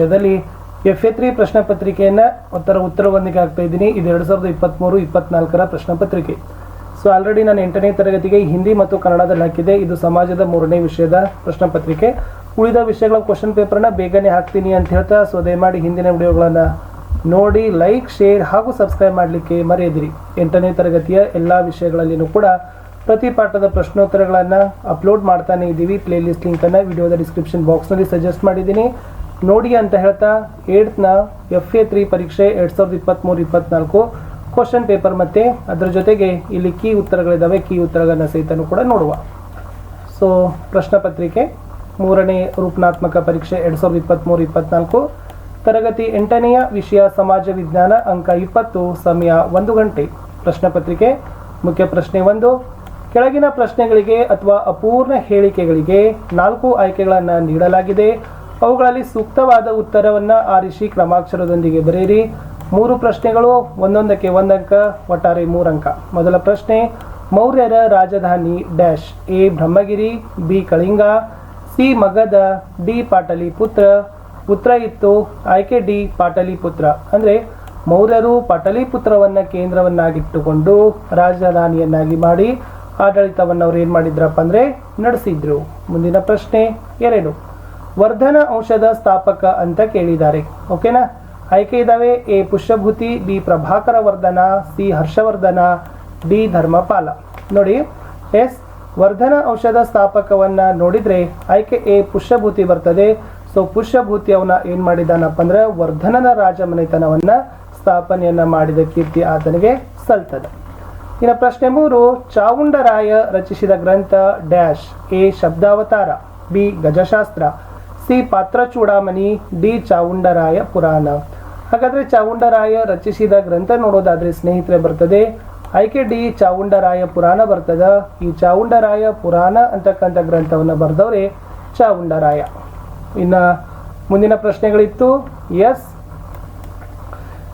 ವಿಷಯದಲ್ಲಿ F A three ಪ್ರಶ್ನೆ ಪತ್ರಿಕೆಯನ್ನು ಉತ್ತರ ಉತ್ತರವೊಂದಿಗೆ ಆಗ್ತಾ ಇದ್ದೀನಿ. ಇದು ಎರಡು ಸಾವಿರದ ಇಪ್ಪತ್ತ್ಮೂರು ಇಪ್ಪತ್ನಾಲ್ಕರ ಪ್ರಶ್ನೆ ಪತ್ರಿಕೆ. ಸೊ ಆಲ್ರೆಡಿ ನಾನು ಎಂಟನೇ ತರಗತಿಗೆ ಹಿಂದಿ ಮತ್ತು ಕನ್ನಡದಲ್ಲಿ ಹಾಕಿದೆ ಇದು ಸಮಾಜದ ಮೂರನೇ ವಿಷಯದ ಪ್ರಶ್ನೆ ಪತ್ರಿಕೆ. ಉಳಿದ ವಿಷಯಗಳ ಕ್ವಶನ್ ಪೇಪರ್ನ ಬೇಗನೆ ಹಾಕ್ತೀನಿ ಅಂತ ಹೇಳ್ತಾ ಸೊ ದಯಮಾಡಿ ಹಿಂದಿನ ವಿಡಿಯೋಗಳನ್ನು ನೋಡಿ ಲೈಕ್ ಶೇರ್ ಹಾಗೂ ಸಬ್ಸ್ಕ್ರೈಬ್ ಮಾಡಲಿಕ್ಕೆ ಮರೆಯದಿರಿ. ಎಂಟನೇ ತರಗತಿಯ ಎಲ್ಲ ವಿಷಯಗಳಲ್ಲಿಯೂ ಕೂಡ ಪ್ರತಿ ಪಾಠದ ಪ್ರಶ್ನೋತ್ತರಗಳನ್ನು ಅಪ್ಲೋಡ್ ಮಾಡ್ತಾನೆ ಇದ್ದೀವಿ. ಪ್ಲೇಲಿಸ್ಟ್ ಲಿಂಕನ್ನು ವಿಡಿಯೋದ ಡಿಸ್ಕ್ರಿಪ್ಷನ್ ಬಾಕ್ಸ್ನಲ್ಲಿ ಸಜೆಸ್ಟ್ ಮಾಡಿದ್ದೀನಿ. ನೋಡಿ ಅಂತ ಹೇಳ್ತಾ ಏಟ್ನ ಎಫ್ ಎ ತ್ರೀ ಪರೀಕ್ಷೆ ಎರಡು ಸಾವಿರದ ಇಪ್ಪತ್ತ್ಮೂರು ಇಪ್ಪತ್ನಾಲ್ಕು ಕ್ವಶನ್ ಪೇಪರ್ ಮತ್ತು ಅದರ ಜೊತೆಗೆ ಇಲ್ಲಿ ಕೀ ಉತ್ತರಗಳಿದ್ದಾವೆ ಕೀ ಉತ್ತರಗಳನ್ನು ಸಹಿತನೂ ಕೂಡ ನೋಡುವ. ಸೊ ಪ್ರಶ್ನೆ ಪತ್ರಿಕೆ ಮೂರನೇ ರೂಪನಾತ್ಮಕ ಪರೀಕ್ಷೆ ಎರಡು ಸಾವಿರದ ಇಪ್ಪತ್ತ್ಮೂರು ಇಪ್ಪತ್ನಾಲ್ಕು ತರಗತಿ ಎಂಟನೆಯ ವಿಷಯ ಸಮಾಜ ವಿಜ್ಞಾನ ಅಂಕ ಇಪ್ಪತ್ತು, ಸಮಯ ಒಂದು ಗಂಟೆ. ಪ್ರಶ್ನೆ ಪತ್ರಿಕೆ ಮುಖ್ಯ ಪ್ರಶ್ನೆ ಒಂದು ಕೆಳಗಿನ ಪ್ರಶ್ನೆಗಳಿಗೆ ಅಥವಾ ಅಪೂರ್ಣ ಹೇಳಿಕೆಗಳಿಗೆ ನಾಲ್ಕು ಆಯ್ಕೆಗಳನ್ನು ನೀಡಲಾಗಿದೆ. ಅವುಗಳಲ್ಲಿ ಸೂಕ್ತವಾದ ಉತ್ತರವನ್ನು ಆರಿಸಿ ಕ್ರಮಾಕ್ಷರದೊಂದಿಗೆ ಬರೆಯಿರಿ. ಮೂರು ಪ್ರಶ್ನೆಗಳು, ಒಂದೊಂದಕ್ಕೆ ಒಂದಂಕ, ಒಟ್ಟಾರೆ ಮೂರಂಕ. ಮೊದಲ ಪ್ರಶ್ನೆ, ಮೌರ್ಯರ ರಾಜಧಾನಿ dash A Brahmagiri, B Kalinga, C Magadha D Pataliputra, ಉತ್ತರ ಇತ್ತು, ಆಯ್ಕೆ ಡಿ ಪಾಟಲಿಪುತ್ರ. ಅಂದರೆ ಮೌರ್ಯರು ಪಾಟಲಿಪುತ್ರವನ್ನು ಕೇಂದ್ರವನ್ನಾಗಿಟ್ಟುಕೊಂಡು ರಾಜಧಾನಿಯನ್ನಾಗಿ ಮಾಡಿ ಆಡಳಿತವನ್ನು ಅವ್ರು ಏನು ಮಾಡಿದ್ರಪ್ಪ ಅಂದರೆ ನಡೆಸಿದ್ರು. ಮುಂದಿನ ಪ್ರಶ್ನೆ ಎರಡು ವರ್ಧನ ಔಷಧ ಸ್ಥಾಪಕ ಅಂತ ಕೇಳಿದ್ದಾರೆ. ಓಕೆನಾ? ಆಯ್ಕೆ ಇದಾವೆ. A. Pushyabhuti, B. Prabhakara Vardhana, C. Harshavardhana, D. Dharmapala. ನೋಡಿ, ಎಸ್. ವರ್ಧನ ಔಷಧ ಸ್ಥಾಪಕವನ್ನ ನೋಡಿದ್ರೆ ಆಯ್ಕೆ ಎ. ಪುಷ್ಯಭೂತಿ ಬರ್ತದೆ. ಸೊ, ಪುಷ್ಯಭೂತಿ ಅವನ ಏನ್ ಮಾಡಿದಾನಪ್ಪ ಅಂದ್ರೆ ವರ್ಧನನ ರಾಜಮನೆತನವನ್ನ ಸ್ಥಾಪನೆಯನ್ನು ಮಾಡಿದ ಕೀರ್ತಿ ಆತನಿಗೆ ಸಲ್ತದೆ. ಇನ್ನು ಪ್ರಶ್ನೆ ಮೂರು, ಚಾವುಂಡರಾಯ ರಚಿಸಿದ ಗ್ರಂಥ dash A. Shabdavatara, B. Gajashastra C Patrachudamani D Chavundaraya Purana. ಹಾಗಾದರೆ ಚಾವುಂಡರಾಯ ರಚಿಸಿದ ಗ್ರಂಥ ನೋಡೋದಾದರೆ ಸ್ನೇಹಿತರೆ ಬರ್ತದೆ. ಆಯ್ಕೆ ಡಿ ಚಾವುಂಡರಾಯ ಪುರಾಣ ಬರ್ತದ. ಈ ಚಾವುಂಡರಾಯ ಪುರಾಣ ಅಂತಕ್ಕಂಥ ಗ್ರಂಥವನ್ನು ಬರೆದವ್ರೆ ಚಾವುಂಡರಾಯ. ಇನ್ನ ಮುಂದಿನ ಪ್ರಶ್ನೆಗಳಿತ್ತು. ಎಸ್.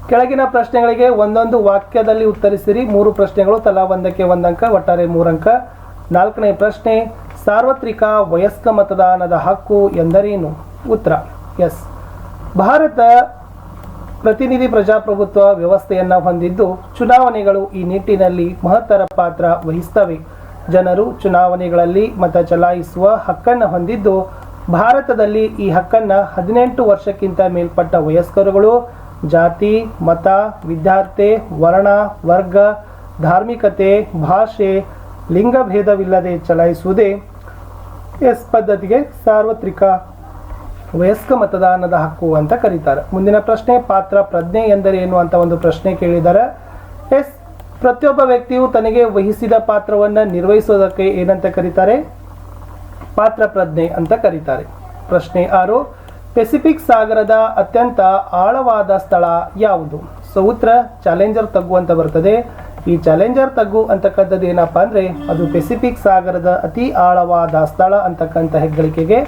ಕೆಳಗಿನ ಪ್ರಶ್ನೆಗಳಿಗೆ ಒಂದೊಂದು ವಾಕ್ಯದಲ್ಲಿ ಉತ್ತರಿಸಿರಿ. ಮೂರು ಪ್ರಶ್ನೆಗಳು ತಲಾ ಒಂದಕ್ಕೆ ಒಂದಂಕ, ಒಟ್ಟಾರೆ ಮೂರಂಕ. ನಾಲ್ಕನೇ ಪ್ರಶ್ನೆ ಸಾರ್ವತ್ರಿಕ ವಯಸ್ಕ ಮತದಾನದ ಹಕ್ಕು ಎಂದರೇನು? ಉತ್ತರ, ಎಸ್. ಭಾರತ ಪ್ರತಿನಿಧಿ ಪ್ರಜಾಪ್ರಭುತ್ವ ವ್ಯವಸ್ಥೆಯನ್ನು ಹೊಂದಿದ್ದು ಚುನಾವಣೆಗಳು ಈ ನಿಟ್ಟಿನಲ್ಲಿ ಮಹತ್ತರ ಪಾತ್ರ ವಹಿಸ್ತವೆ. ಜನರು ಚುನಾವಣೆಗಳಲ್ಲಿ ಮತ ಚಲಾಯಿಸುವ ಹಕ್ಕನ್ನು ಹೊಂದಿದ್ದು ಭಾರತದಲ್ಲಿ ಈ ಹಕ್ಕನ್ನ ಹದಿನೆಂಟು ವರ್ಷಕ್ಕಿಂತ ಮೇಲ್ಪಟ್ಟ ವಯಸ್ಕರುಗಳು ಜಾತಿ, ಮತ, ವಿದ್ಯಾರ್ಥಿ, ವರ್ಣ, ವರ್ಗ, ಧಾರ್ಮಿಕತೆ, ಭಾಷೆ, ಲಿಂಗಭೇದವಿಲ್ಲದೆ ಚಲಾಯಿಸುವುದೇ ಎಸ್ ಪದ್ಧತಿಗೆ ಸಾರ್ವತ್ರಿಕ ವಯಸ್ಕ ಮತದಾನದ ಹಕ್ಕು ಅಂತ ಕರೀತಾರೆ. ಮುಂದಿನ ಪ್ರಶ್ನೆ, ಪಾತ್ರ ಪ್ರಜ್ಞೆ ಎಂದರೇನು ಅಂತ ಒಂದು ಪ್ರಶ್ನೆ ಕೇಳಿದ್ದಾರೆ. ಎಸ್, ಪ್ರತಿಯೊಬ್ಬ ವ್ಯಕ್ತಿಯು ತನಗೆ ವಹಿಸಿದ ಪಾತ್ರವನ್ನು ನಿರ್ವಹಿಸೋದಕ್ಕೆ ಏನಂತ ಕರೀತಾರೆ? ಪಾತ್ರ ಪ್ರಜ್ಞೆ ಅಂತ ಕರೀತಾರೆ. ಪ್ರಶ್ನೆ ಆರು, ಪೆಸಿಫಿಕ್ ಸಾಗರದ ಅತ್ಯಂತ ಆಳವಾದ ಸ್ಥಳ ಯಾವುದು? ಸೌತ್ರ ಚಾಲೆಂಜರ್ ತಗ್ಗು ಅಂತ ಬರ್ತದೆ. ಈ ಚಾಲೆಂಜರ್ ತಗ್ಗು ಅಂತಕ್ಕಂಥದ್ದು ಏನಪ್ಪಾ ಅಂದ್ರೆ ಅದು ಪೆಸಿಫಿಕ್ ಸಾಗರದ ಅತಿ ಆಳವಾದ ಸ್ಥಳ ಅಂತಕ್ಕಂಥ ಹೆಗ್ಗಳಿಕೆಗೆ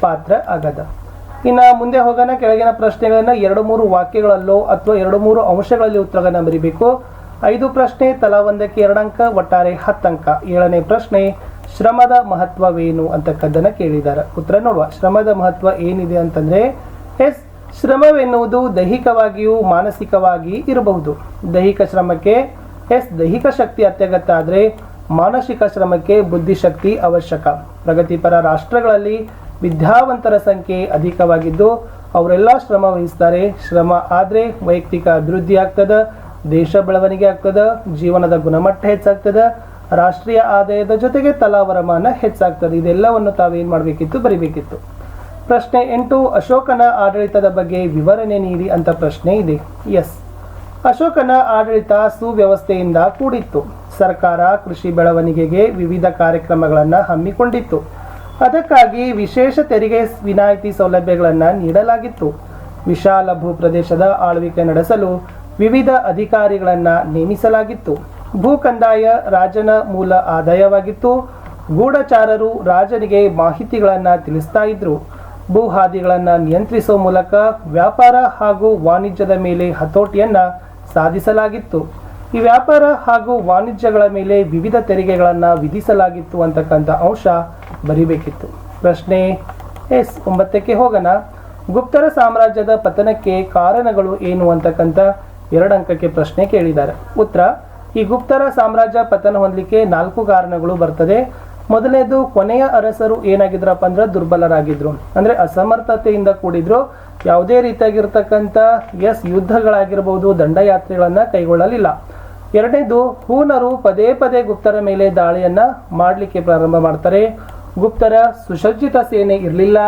ಪಾತ್ರ ಆಗದ. ಇನ್ನು ಮುಂದೆ ಹೋಗೋಣ, ಕೆಳಗಿನ ಪ್ರಶ್ನೆಗಳನ್ನು ಎರಡು ಮೂರು ವಾಕ್ಯಗಳಲ್ಲೋ ಅಥವಾ ಎರಡು ಮೂರು ಅಂಶಗಳಲ್ಲಿ ಉತ್ತರಗಳನ್ನು ಬರೀಬೇಕು. ಐದು ಪ್ರಶ್ನೆ, ತಲಾ ಒಂದಕ್ಕೆ ಎರಡಂಕ ಒಟ್ಟಾರೆ ಹತ್ತಂಕ ಏಳನೇ ಪ್ರಶ್ನೆ, ಶ್ರಮದ ಮಹತ್ವವೇನು ಅಂತಕ್ಕದ್ದನ್ನ ಕೇಳಿದ್ದಾರೆ ಉತ್ತರ ನೋಡುವ, ಶ್ರಮದ ಮಹತ್ವ ಏನಿದೆ ಅಂತಂದ್ರೆ, ಎಸ್, ಶ್ರಮವೆನ್ನುವುದು ದೈಹಿಕವಾಗಿಯೂ ಮಾನಸಿಕವಾಗಿ ಇರಬಹುದು. ದೈಹಿಕ ಶ್ರಮಕ್ಕೆ ಎಸ್, ದೈಹಿಕ ಶಕ್ತಿ ಅತ್ಯಗತ್ಯ ಆದರೆ ಮಾನಸಿಕ ಶ್ರಮಕ್ಕೆ ಬುದ್ಧಿಶಕ್ತಿ ಅವಶ್ಯಕ. ಪ್ರಗತಿಪರ ರಾಷ್ಟ್ರಗಳಲ್ಲಿ ವಿದ್ಯಾವಂತರ ಸಂಖ್ಯೆ ಅಧಿಕವಾಗಿದ್ದು, ಅವರೆಲ್ಲ ಶ್ರಮ ವಹಿಸ್ತಾರೆ. ಶ್ರಮ ಆದರೆ ವೈಯಕ್ತಿಕ ಅಭಿವೃದ್ಧಿ ಆಗ್ತದೆ, ದೇಶ ಬೆಳವಣಿಗೆ ಆಗ್ತದೆ, ಜೀವನದ ಗುಣಮಟ್ಟ ಹೆಚ್ಚಾಗ್ತದೆ, ರಾಷ್ಟ್ರೀಯ ಆದಾಯದ ಜೊತೆಗೆ ತಲಾ ವರಮಾನ ಹೆಚ್ಚಾಗ್ತದೆ. ಇದೆಲ್ಲವನ್ನು ತಾವೇನು ಮಾಡಬೇಕಿತ್ತು? ಬರಿಬೇಕಿತ್ತು. ಪ್ರಶ್ನೆ ಎಂಟು, ಅಶೋಕನ ಆಡಳಿತದ ಬಗ್ಗೆ ವಿವರಣೆ ನೀಡಿ ಅಂತ ಪ್ರಶ್ನೆ ಇದೆ. ಎಸ್. ಅಶೋಕನ ಆಡಳಿತ ಸುವ್ಯವಸ್ಥೆಯಿಂದ ಕೂಡಿತ್ತು. ಸರ್ಕಾರ ಕೃಷಿ ಬೆಳವಣಿಗೆಗೆ ವಿವಿಧ ಕಾರ್ಯಕ್ರಮಗಳನ್ನು ಹಮ್ಮಿಕೊಂಡಿತ್ತು. ಅದಕ್ಕಾಗಿ ವಿಶೇಷ ತೆರಿಗೆ ವಿನಾಯಿತಿ ಸೌಲಭ್ಯಗಳನ್ನು ನೀಡಲಾಗಿತ್ತು. ವಿಶಾಲ ಭೂಪ್ರದೇಶದ ಆಳ್ವಿಕೆ ನಡೆಸಲು ವಿವಿಧ ಅಧಿಕಾರಿಗಳನ್ನು ನೇಮಿಸಲಾಗಿತ್ತು. ಭೂ ಕಂದಾಯ ರಾಜನ ಮೂಲ ಆದಾಯವಾಗಿತ್ತು. ಗೂಢಚಾರರು ರಾಜನಿಗೆ ಮಾಹಿತಿಗಳನ್ನು ತಿಳಿಸ್ತಾ ಇದ್ರು. ಭೂಹಾದಿಗಳನ್ನು ನಿಯಂತ್ರಿಸುವ ಮೂಲಕ ವ್ಯಾಪಾರ ಹಾಗೂ ವಾಣಿಜ್ಯದ ಮೇಲೆ ಹತೋಟಿಯನ್ನ ಸಾಧಿಸಲಾಗಿತ್ತು. ಈ ವ್ಯಾಪಾರ ಹಾಗೂ ವಾಣಿಜ್ಯಗಳ ಮೇಲೆ ವಿವಿಧ ತೆರಿಗೆಗಳನ್ನು ವಿಧಿಸಲಾಗಿತ್ತು ಅಂತಕ್ಕಂಥ ಅಂಶ ಬರಿಬೇಕಿತ್ತು. ಪ್ರಶ್ನೆ ಎಸ್ ಒಂಬತ್ತಕ್ಕೆ ಹೋಗೋಣ. ಗುಪ್ತರ ಸಾಮ್ರಾಜ್ಯದ ಪತನಕ್ಕೆ ಕಾರಣಗಳು ಏನು ಅಂತಕ್ಕಂಥ ಎರಡು ಅಂಕಕ್ಕೆ ಪ್ರಶ್ನೆ ಕೇಳಿದ್ದಾರೆ. ಉತ್ತರ, ಈ ಗುಪ್ತರ ಸಾಮ್ರಾಜ್ಯ ಪತನ ಹೊಂದಲಿಕ್ಕೆ ನಾಲ್ಕು ಕಾರಣಗಳು ಬರ್ತದೆ. ಮೊದಲನೇದು ಕೊನೆಯ ಅರಸರು ಏನಾಗಿದ್ರಪ್ಪ ಅಂದ್ರೆ ದುರ್ಬಲರಾಗಿದ್ರು. ಅಂದ್ರೆ ಅಸಮರ್ಥತೆಯಿಂದ ಕೂಡಿದ್ರು. ಯಾವುದೇ ರೀತಿಯಾಗಿರ್ತಕ್ಕಂಥ, ಎಸ್, ಯುದ್ಧಗಳಾಗಿರ್ಬೋದು, ದಂಡಯಾತ್ರೆಗಳನ್ನ ಕೈಗೊಳ್ಳಲಿಲ್ಲ. ಎರಡನೇದು, ಹೂನರು ಪದೇ ಪದೇ ಗುಪ್ತರ ಮೇಲೆ ದಾಳಿಯನ್ನ ಮಾಡಲಿಕ್ಕೆ ಪ್ರಾರಂಭ ಮಾಡ್ತಾರೆ. ಗುಪ್ತರ ಸುಸಜ್ಜಿತ ಸೇನೆ ಇರಲಿಲ್ಲ.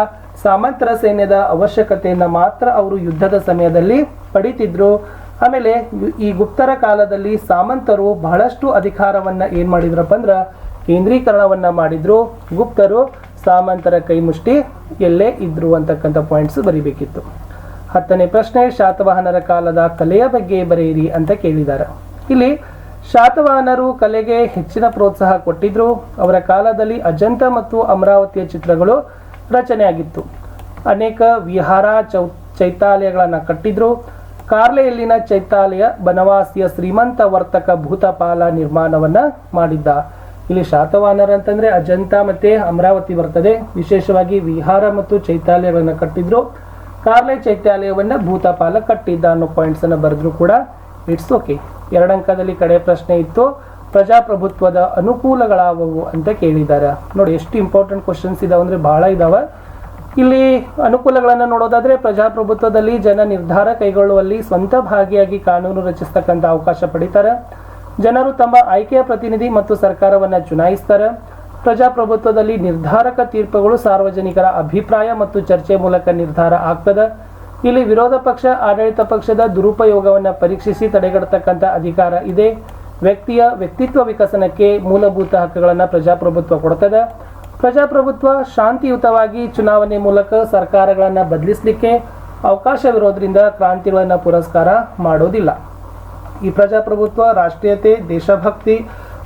ಸಾಮಂತರ ಸೈನ್ಯದ ಅವಶ್ಯಕತೆಯನ್ನ ಮಾತ್ರ ಅವರು ಯುದ್ಧದ ಸಮಯದಲ್ಲಿ ಪಡಿತಿದ್ರು. ಆಮೇಲೆ ಈ ಗುಪ್ತರ ಕಾಲದಲ್ಲಿ ಸಾಮಂತರು ಬಹಳಷ್ಟು ಅಧಿಕಾರವನ್ನ ಏನ್ ಮಾಡಿದ್ರಪ್ಪ ಅಂದ್ರ ಕೇಂದ್ರೀಕರಣವನ್ನ ಮಾಡಿದ್ರು, ಗುಪ್ತರು ಸಾಮಂತರ ಕೈಮುಷ್ಟಿ ಎಲ್ಲೇ ಇದ್ರು ಅಂತಕ್ಕಂಥ ಪಾಯಿಂಟ್ಸ್ ಬರಿಬೇಕಿತ್ತು. ಹತ್ತನೇ ಪ್ರಶ್ನೆ, ಶಾತವಾಹನರ ಕಾಲದ ಕಲೆಯ ಬಗ್ಗೆ ಬರೆಯಿರಿ ಅಂತ ಕೇಳಿದ್ದಾರೆ. ಇಲ್ಲಿ, ಶಾತವಾಹನರು ಕಲೆಗೆ ಹೆಚ್ಚಿನ ಪ್ರೋತ್ಸಾಹ ಕೊಟ್ಟಿದ್ರು. ಅವರ ಕಾಲದಲ್ಲಿ ಅಜಂತ ಮತ್ತು ಅಮರಾವತಿಯ ಚಿತ್ರಗಳು ರಚನೆಯಾಗಿತ್ತು. ಅನೇಕ ವಿಹಾರ ಚೌ, ಚೈತ್ಯಾಲಯಗಳನ್ನು ಕಟ್ಟಿದ್ರು. ಕಾರ್ಲೆಯಲ್ಲಿನ ಚೈತಾಲಯ ಬನವಾಸಿಯ ಶ್ರೀಮಂತ ವರ್ತಕ ಭೂತಪಾಲ ನಿರ್ಮಾಣವನ್ನ ಮಾಡಿದ್ದ ಇಲ್ಲಿ ಶಾತವಾಹನರ ಅಂತಂದ್ರೆ ಅಜಂತ ಮತ್ತೆ ಅಮರಾವತಿ ಬರ್ತದೆ. ವಿಶೇಷವಾಗಿ ವಿಹಾರ ಮತ್ತು ಚೈತ್ಯಾಲಯಗಳನ್ನು ಕಟ್ಟಿದ್ರು. ಕಾರ್ಲೆ ಚೈತ್ಯಾಲಯವನ್ನ ಭೂತಪಾಲ ಕಟ್ಟಿದ್ದ ಅನ್ನೋ ಪಾಯಿಂಟ್ಸ್ ಅನ್ನು ಬರೆದ್ರು ಕೂಡ. ಇಟ್ಸ್ ಓಕೆ ಎರಡಂಕದಲ್ಲಿ ಕಡೆ ಪ್ರಶ್ನೆ ಇತ್ತು. ಪ್ರಜಾಪ್ರಭುತ್ವದ ಅನುಕೂಲಗಳಾವವು ಅಂತ ಕೇಳಿದ್ದಾರೆ. ನೋಡಿ, ಎಷ್ಟು ಇಂಪಾರ್ಟೆಂಟ್ ಕ್ವಶನ್ಸ್ ಇದಾವೆ ಅಂದ್ರೆ ಬಹಳ ಇದಾವೆ. ಇಲ್ಲಿ ಅನುಕೂಲಗಳನ್ನು ನೋಡೋದಾದ್ರೆ ಪ್ರಜಾಪ್ರಭುತ್ವದಲ್ಲಿ ಜನ ನಿರ್ಧಾರ ಕೈಗೊಳ್ಳುವಲ್ಲಿ ಸ್ವಂತ ಭಾಗಿಯಾಗಿ ಕಾನೂನು ರಚಿಸ್ತಕ್ಕಂಥ ಅವಕಾಶ ಪಡಿತಾರೆ. ಜನರು ತಮ್ಮ ಆಯ್ಕೆಯ ಪ್ರತಿನಿಧಿ ಮತ್ತು ಸರ್ಕಾರವನ್ನು ಚುನಾಯಿಸ್ತಾರೆ. ಪ್ರಜಾಪ್ರಭುತ್ವದಲ್ಲಿ ನಿರ್ಧಾರಕ ತೀರ್ಪುಗಳು ಸಾರ್ವಜನಿಕರ ಅಭಿಪ್ರಾಯ ಮತ್ತು ಚರ್ಚೆ ಮೂಲಕ ನಿರ್ಧಾರ ಆಗ್ತದೆ. ಇಲ್ಲಿ ವಿರೋಧ ಪಕ್ಷ, ಆಡಳಿತ ಪಕ್ಷದ ದುರುಪಯೋಗವನ್ನು ಪರೀಕ್ಷಿಸಿ ತಡೆಗಟ್ಟತಕ್ಕಂಥ ಅಧಿಕಾರ ಇದೆ. ವ್ಯಕ್ತಿಯ ವ್ಯಕ್ತಿತ್ವ ವಿಕಸನಕ್ಕೆ ಮೂಲಭೂತ ಹಕ್ಕುಗಳನ್ನು ಪ್ರಜಾಪ್ರಭುತ್ವ ಕೊಡ್ತದೆ. ಪ್ರಜಾಪ್ರಭುತ್ವ ಶಾಂತಿಯುತವಾಗಿ ಚುನಾವಣೆ ಮೂಲಕ ಸರ್ಕಾರಗಳನ್ನು ಬದಲಿಸಲಿಕ್ಕೆ ಅವಕಾಶವಿರೋದ್ರಿಂದ ಕ್ರಾಂತಿಗಳನ್ನು ಪುರಸ್ಕಾರ ಮಾಡೋದಿಲ್ಲ. ಈ ಪ್ರಜಾಪ್ರಭುತ್ವ, ರಾಷ್ಟ್ರೀಯತೆ, ದೇಶಭಕ್ತಿ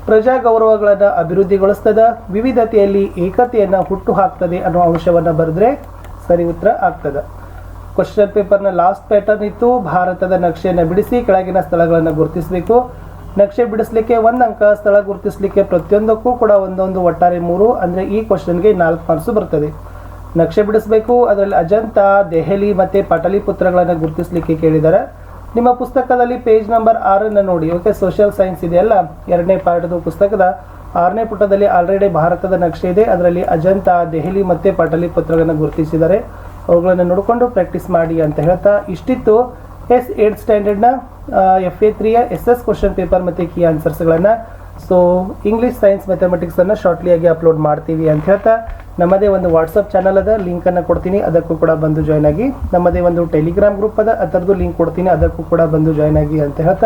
ಪ್ರಜಾ ಗೌರವಗಳನ್ನು ಅಭಿವೃದ್ಧಿಗೊಳಿಸ್ತದೆ ವಿವಿಧತೆಯಲ್ಲಿ ಏಕತೆಯನ್ನು ಹುಟ್ಟು ಹಾಕ್ತದೆ ಅನ್ನೋ ಅಂಶವನ್ನು ಬರೆದ್ರೆ ಸರಿ ಉತ್ತರ ಆಗ್ತದೆ. ಕ್ವಶನ್ ಪೇಪರ್ನ ಲಾಸ್ಟ್ ಪ್ಯಾಟರ್ನ್ ಇತ್ತು, ಭಾರತದ ನಕ್ಷೆಯನ್ನು ಬಿಡಿಸಿ ಕೆಳಗಿನ ಸ್ಥಳಗಳನ್ನು ಗುರುತಿಸಬೇಕು. ನಕ್ಷೆ ಬಿಡಿಸ್ಲಿಕ್ಕೆ ಒಂದು ಅಂಕ, ಸ್ಥಳ ಗುರುತಿಸಲಿಕ್ಕೆ ಪ್ರತಿಯೊಂದಕ್ಕೂ ಕೂಡ ಒಂದೊಂದು, ಒಟ್ಟಾರೆ ಮೂರು, ಅಂದರೆ ಈ ಕ್ವಶನ್ಗೆ ನಾಲ್ಕು ಮಾರ್ಕ್ಸು ಬರ್ತದೆ. ನಕ್ಷೆ ಬಿಡಿಸಬೇಕು, ಅದರಲ್ಲಿ ಅಜಂತ, ದೆಹಲಿ ಮತ್ತು ಪಟಲಿಪುತ್ರಗಳನ್ನು ಗುರುತಿಸಲಿಕ್ಕೆ ಕೇಳಿದ್ದಾರೆ ನಿಮ್ಮ ಪುಸ್ತಕದಲ್ಲಿ ಪೇಜ್ ನಂಬರ್ ಆರನ್ನು ನೋಡಿ. ಓಕೆ ಸೋಷಿಯಲ್ ಸೈನ್ಸ್ ಇದೆಯಲ್ಲ? ಎರಡನೇ ಪಾರ್ಟದು ಪುಸ್ತಕದ ಆರನೇ ಪುಟದಲ್ಲಿ ಆಲ್ರೆಡಿ ಭಾರತದ ನಕ್ಷೆ ಇದೆ. ಅದರಲ್ಲಿ ಅಜಂತ, ದೆಹಲಿ ಮತ್ತು ಪಟಲಿಪುತ್ರಗಳನ್ನು ಗುರುತಿಸಿದ್ದಾರೆ. ಅವುಗಳನ್ನು ನೋಡಿಕೊಂಡು ಪ್ರಾಕ್ಟೀಸ್ ಮಾಡಿ ಅಂತ ಹೇಳ್ತಾ ಇಷ್ಟಿತ್ತು. ಎಸ್ ಏಟ್ ಸ್ಟ್ಯಾಂಡರ್ಡ್ನ ಎಫ್ ಎ ತ್ರೀಯ ಎಸ್ ಎಸ್ ಕ್ವಶನ್ ಪೇಪರ್ ಮತ್ತು ಕೀ ಆನ್ಸರ್ಸ್ಗಳನ್ನು ಸೊ ಇಂಗ್ಲೀಷ್ ಸೈನ್ಸ್ ಮ್ಯಾಥಮೆಟಿಕ್ಸನ್ನು ಶಾರ್ಟ್ಲಿಯಾಗಿ ಅಪ್ಲೋಡ್ ಮಾಡ್ತೀವಿ ಅಂತ ಹೇಳ್ತಾ, ನಮ್ಮದೇ ಒಂದು ವಾಟ್ಸಪ್ ಚಾನಲ್ ಅದ ಲಿಂಕನ್ನು ಕೊಡ್ತೀನಿ, ಅದಕ್ಕೂ ಕೂಡ ಬಂದು ಜಾಯ್ನ್ ಆಗಿ. ನಮ್ಮದೇ ಒಂದು ಟೆಲಿಗ್ರಾಮ್ ಗ್ರೂಪ್ ಅದ, ಅದರದ್ದು ಲಿಂಕ್ ಕೊಡ್ತೀನಿ, ಅದಕ್ಕೂ ಕೂಡ ಬಂದು ಜಾಯ್ನ್ ಆಗಿ ಅಂತ ಹೇಳ್ತಾ.